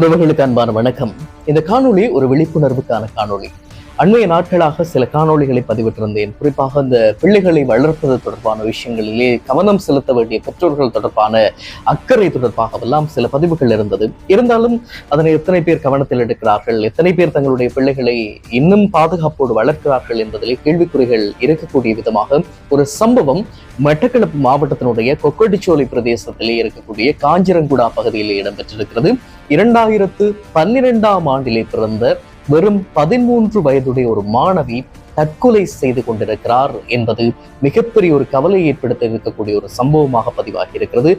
உறவுகளுக்கு அன்பான வணக்கம். இந்த காணொளி ஒரு விழிப்புணர்வுக்கான காணொளி. அண்மைய நாட்களாக சில காணொளிகளை பதிவிட்டிருந்தேன். குறிப்பாக இந்த பிள்ளைகளை வளர்ப்பது தொடர்பான விஷயங்களிலே கவனம் செலுத்த வேண்டிய பெற்றோர்கள் தொடர்பான அக்கறை தொடர்பாகவெல்லாம் சில பதிவுகள் இருந்தது. இருந்தாலும் அதனை எத்தனை பேர் கவனத்தில் எடுக்கிறார்கள் எத்தனை பேர் தங்களுடைய பிள்ளைகளை இன்னும் பாதுகாப்போடு வளர்க்கிறார்கள் என்பதிலே கேள்விக்குறிகள் இருக்கக்கூடிய விதமாக ஒரு சம்பவம் மட்டக்களப்பு மாவட்டத்தினுடைய கொக்கட்டிச்சோலை பிரதேசத்திலே இருக்கக்கூடிய காஞ்சிரங்குடா பகுதியில் இடம்பெற்றிருக்கிறது. இரண்டாயிரத்து பன்னிரெண்டாம் ஆண்டிலே பிறந்த வெறும் பதிமூன்று வயதுடைய ஒரு மாணவி தற்கொலை செய்து கொண்டிருக்கிறார் என்பது மிகப்பெரிய ஒரு கவலை ஏற்படுத்த இருக்கக்கூடிய ஒரு சம்பவமாக பதிவாகி இருக்கிறது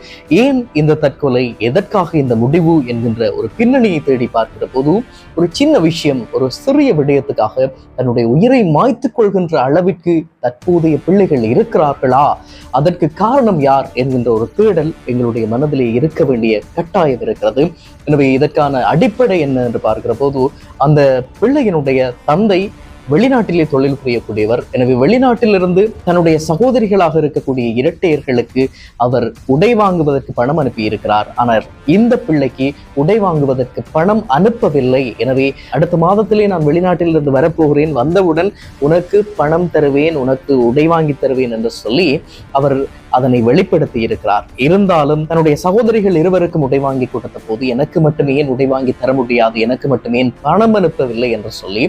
ஏன் இந்த தற்கொலை? எதற்காக இந்த முடிவு? என்கின்ற ஒரு பின்னணியை தேடி பார்க்கிற போது ஒரு சின்ன விஷயம் ஒரு சிறிய விடயத்துக்காக தன்னுடைய உயிரை மாய்த்துக் கொள்கின்ற அளவிற்கு தற்போதைய பிள்ளைகள் இருக்கிறார்களா? அதற்கு காரணம் யார்? என்கின்ற ஒரு தேடல் எங்களுடைய மனதிலே இருக்க வேண்டிய கட்டாயம் இருக்கிறது. எனவே இதற்கான அடிப்படை என்ன என்று பார்க்கிற போது அந்த பிள்ளையினுடைய தந்தை வெளிநாட்டிலே தொழில் புரியக்கூடியவர். எனவே வெளிநாட்டிலிருந்து தன்னுடைய சகோதரிகளாக இருக்கக்கூடிய இரட்டையர்களுக்கு அவர் உடை வாங்குவதற்கு பணம் அனுப்பி இருக்கிறார் ஆனால் இந்த பிள்ளைக்கு உடை வாங்குவதற்கு பணம் அனுப்பவில்லை. எனவே அடுத்த மாதத்திலே நான் வெளிநாட்டிலிருந்து வரப்போகிறேன். வந்தவுடன் உனக்கு பணம் தருவேன் உனக்கு உடை வாங்கி தருவேன் என்று சொல்லி அவர் அதனை வெளிப்படுத்தி இருக்கிறார். இருந்தாலும் தன்னுடைய சகோதரிகள் இருவருக்கும் உடை வாங்கி கொடுத்த போது எனக்கு மட்டுமே ஏன் உடை வாங்கி தர முடியாது? எனக்கு மட்டுமே பணம் அனுப்பவில்லை என்று சொல்லி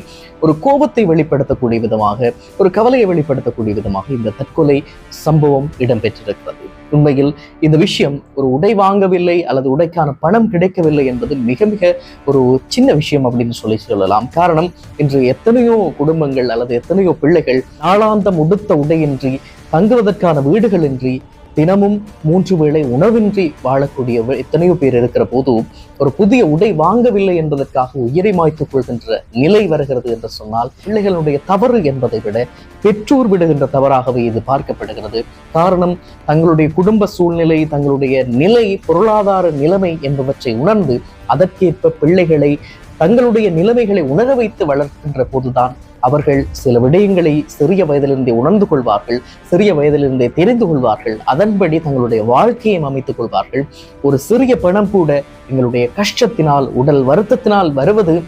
ஒரு கோபத்தை வெளிப்படுத்தக்கூடிய விதமாக ஒரு கவலையை வெளிப்படுத்தக்கூடிய விதமாக இந்த தற்கொலை சம்பவம் இடம்பெற்றிருக்கிறது. உண்மையில் இந்த விஷயம் ஒரு உடை வாங்கவில்லை அல்லது உடைக்கான பணம் கிடைக்கவில்லை என்பது மிக மிக ஒரு சின்ன விஷயம் அப்படின்னு சொல்லி சொல்லலாம். காரணம் இன்று எத்தனையோ குடும்பங்கள் அல்லது எத்தனையோ பிள்ளைகள் நாளாந்தம் உடுத்த உடையின்றி தங்குவதற்கான வீடுகளின்றி தினமும் மூன்று வேளை உணவின்றி வாழக்கூடிய எத்தனையோ பேர் இருக்கிற போது ஒரு புதிய உடை வாங்கவில்லை என்பதற்காக உயிரை மாய்த்துக் கொள்கின்ற நிலை வருகிறது என்று சொன்னால் பிள்ளைகளுடைய தவறு என்பதை விட பெற்றோர் விடுகின்ற தவறாகவே இது பார்க்கப்படுகிறது. காரணம் தங்களுடைய குடும்ப சூழ்நிலை தங்களுடைய நிலை பொருளாதார நிலைமை என்பவற்றை உணர்ந்து அதற்கேற்ப பிள்ளைகளை தங்களுடைய நிலைமைகளை உணர வைத்து வளர்க்கின்ற போதுதான் அவர்கள் சில விடயங்களை சிறிய வயதிலிருந்தே உணர்ந்து கொள்வார்கள் சிறிய வயதிலிருந்தே தெரிந்து கொள்வார்கள் அதன்படி தங்களுடைய வாழ்க்கையை அமைத்துக் கொள்வார்கள். ஒரு சிறிய பணம் கூட எங்களுடைய கஷ்டத்தினால் உடல் வருத்தத்தினால் வருவது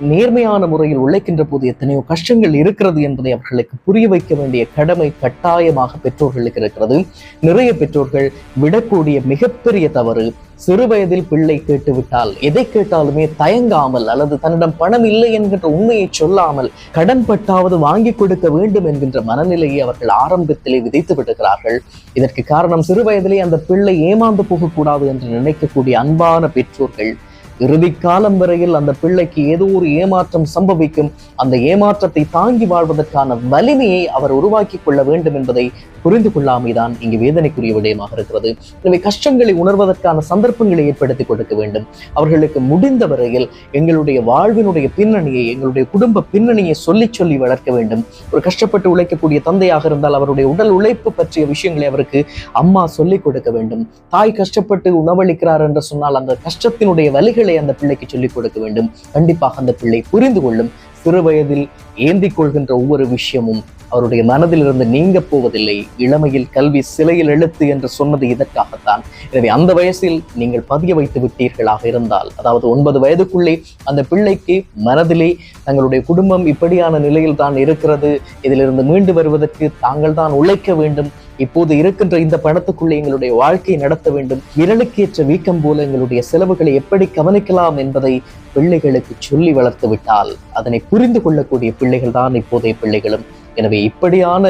நேர்மையான முறையில் உழைக்கின்ற போது எத்தனையோ கஷ்டங்கள் இருக்கிறது என்பதை அவர்களுக்கு புரிய வைக்க வேண்டிய கடமை கட்டாயமாக பெற்றோர்களுக்கு இருக்கிறது. நிறைய பெற்றோர்கள் விடக்கூடிய மிகப்பெரிய தவறு சிறு வயதில் பிள்ளை கேட்டுவிட்டால் எதை கேட்டாலுமே தயங்காமல் அல்லது தன்னிடம் பணம் இல்லை என்கின்ற உண்மையை சொல்லாமல் கடன் பட்டாவது வாங்கி கொடுக்க வேண்டும் என்கின்ற மனநிலையை அவர்கள் ஆரம்பத்திலே விதைத்து விடுகிறார்கள். இதற்கு காரணம் சிறு வயதிலே அந்த பிள்ளை ஏமாந்து போகக்கூடாது என்று நினைக்கக்கூடிய அன்பான பெற்றோர்கள் இறுதி காலம் வரையில் அந்த பிள்ளைக்கு ஏதோ ஒரு ஏமாற்றம் சம்பவிக்கும். அந்த ஏமாற்றத்தை தாங்கி வாழ்வதற்கான வலிமையை அவர் உருவாக்கி கொள்ள வேண்டும் என்பதை புரிந்து கொள்ளாமைதான் இங்கு வேதனைக்குரிய விடயமாக இருக்கிறது. எனவே கஷ்டங்களை உணர்வதற்கான சந்தர்ப்பங்களை ஏற்படுத்தி கொடுக்க வேண்டும். அவர்களுக்கு முடிந்த வரையில் எங்களுடைய வாழ்வினுடைய பின்னணியை எங்களுடைய குடும்ப பின்னணியை சொல்லி சொல்லி வளர்க்க வேண்டும். ஒரு கஷ்டப்பட்டு உழைக்கக்கூடிய தந்தையாக இருந்தால் அவருடைய உடல் உழைப்பு பற்றிய விஷயங்களை அவருக்கு அம்மா சொல்லிக் கொடுக்க வேண்டும். தாய் கஷ்டப்பட்டு உணவளிக்கிறார் என்று சொன்னால் அந்த கஷ்டத்தினுடைய வலிகள் அந்த பிள்ளைக்கு சொல்லிக் கொடுக்க வேண்டும். கண்டிப்பாக அந்த பிள்ளை புரிந்து கொள்ளும். சிறு வயதில் ஏந்திக் கொள்கின்ற ஒவ்வொரு விஷயமும் அவருடைய மனதிலிருந்து நீங்க போவதில்லை. இளமையில் கல்வி சிலையில் எழுத்து என்று சொன்னது இதற்காகத்தான். எனவே அந்த வயசில் நீங்கள் பதிய வைத்து விட்டீர்களாக இருந்தால் அதாவது ஒன்பது வயதுக்குள்ளே அந்த பிள்ளைக்கு மனதிலே தங்களுடைய குடும்பம் இப்படியான நிலையில் தான் இருக்கிறது. இதிலிருந்து மீண்டு வருவதற்கு தாங்கள் தான் உழைக்க வேண்டும். இப்போது இருக்கின்ற இந்த பணத்துக்குள்ளே எங்களுடைய வாழ்க்கையை நடத்த வேண்டும். விரலுக்கேற்ற வீக்கம் போல எங்களுடைய செலவுகளை எப்படி கவனிக்கலாம் என்பதை பிள்ளைகளுக்கு சொல்லி வளர்த்து விட்டால் அதனை புரிந்து கொள்ளக்கூடிய பிள்ளைகள் தான் இப்போதைய பிள்ளைகளும். எனவே இப்படியான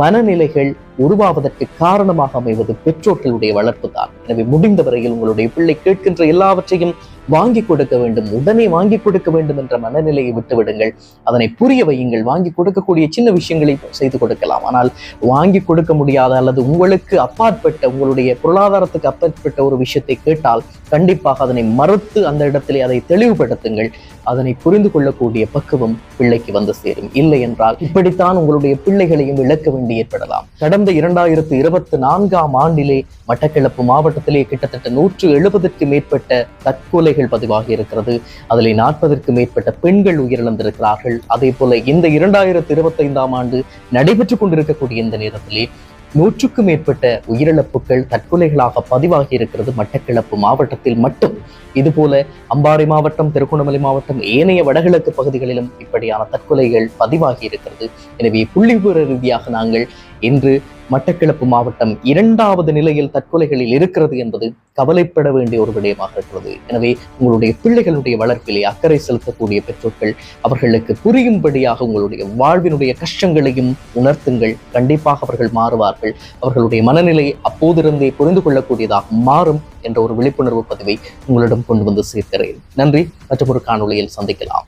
மனநிலைகள் உருவாவதற்கு காரணமாக அமைவது பெற்றோர்களுடைய வளர்ப்பு தான் எனவே முடிந்த வரையில் உங்களுடைய பிள்ளை கேட்கின்ற எல்லாவற்றையும் வாங்கி கொடுக்க வேண்டும் உடனே வாங்கி கொடுக்க வேண்டும் என்ற மனநிலையை விட்டுவிடுங்கள். அதனை புரிய வையுங்கள். வாங்கி கொடுக்கக்கூடிய சின்ன விஷயங்களை செய்து கொடுக்கலாம். ஆனால் வாங்கி கொடுக்க முடியாத அல்லது உங்களுக்கு அப்பாற்பட்ட உங்களுடைய பொருளாதாரத்துக்கு அப்பாற்பட்ட ஒரு விஷயத்தை கேட்டால் கண்டிப்பாக அதனை மறுத்து அந்த இடத்திலே அதை தெளிவுபடுத்துங்கள். அதனை புரிந்து கொள்ளக்கூடிய பக்குவம் பிள்ளைக்கு வந்து சேரும். இல்லை என்றால் இப்படித்தான் உங்களுடைய பிள்ளைகளையும் இழக்க வேண்டி ஏற்படலாம். கடந்த இரண்டாயிரத்து இருபத்தி நான்காம் ஆண்டிலே மட்டக்களப்பு மாவட்டத்திலே கிட்டத்தட்ட நூற்று எழுபதுக்கு மேற்பட்ட தற்கொலைகள் பதிவாகி இருக்கிறது. அதில் நாற்பதற்கு மேற்பட்ட பெண்கள் உயிரிழந்திருக்கிறார்கள். அதே போல இந்த இரண்டாயிரத்து இருபத்தைந்தாம் ஆண்டு நடைபெற்றுக் கொண்டிருக்கக்கூடிய இந்த நேரத்திலே நூற்றுக்கும் மேற்பட்ட உயிரிழப்புகள் தற்கொலைகளாக பதிவாகி இருக்கிறது மட்டக்கிழப்பு மாவட்டத்தில் மட்டும். இதுபோல அம்பாறை மாவட்டம் திருகோணமலை மாவட்டம் ஏனைய வடகிழக்கு பகுதிகளிலும் இப்படியான தற்கொலைகள் பதிவாகி இருக்கிறது. எனவே புள்ளிவிவர ரீதியாக நாங்கள் இன்று மட்டக்கிழப்பு மாவட்டம் இரண்டாவது நிலையில் தற்கொலைகளில் இருக்கிறது என்பது கவலைப்பட வேண்டிய ஒரு விடயமாக இருக்கிறது. எனவே உங்களுடைய பிள்ளைகளுடைய வளர்ப்பிலே அக்கறை செலுத்தக்கூடிய பெற்றோர்கள் அவர்களுக்கு புரியும்படியாக உங்களுடைய வாழ்வினுடைய கஷ்டங்களையும் உணர்த்துங்கள். கண்டிப்பாக அவர்கள் மாறுவார்கள். அவர்களுடைய மனநிலை அப்போதிருந்தே புரிந்து கொள்ளக்கூடியதாக மாறும் என்ற ஒரு விழிப்புணர்வு பதிவை உங்களிடம் கொண்டு வந்து சேர்க்கிறேன். நன்றி. மற்றும் ஒரு காணொலியில் சந்திக்கலாம்.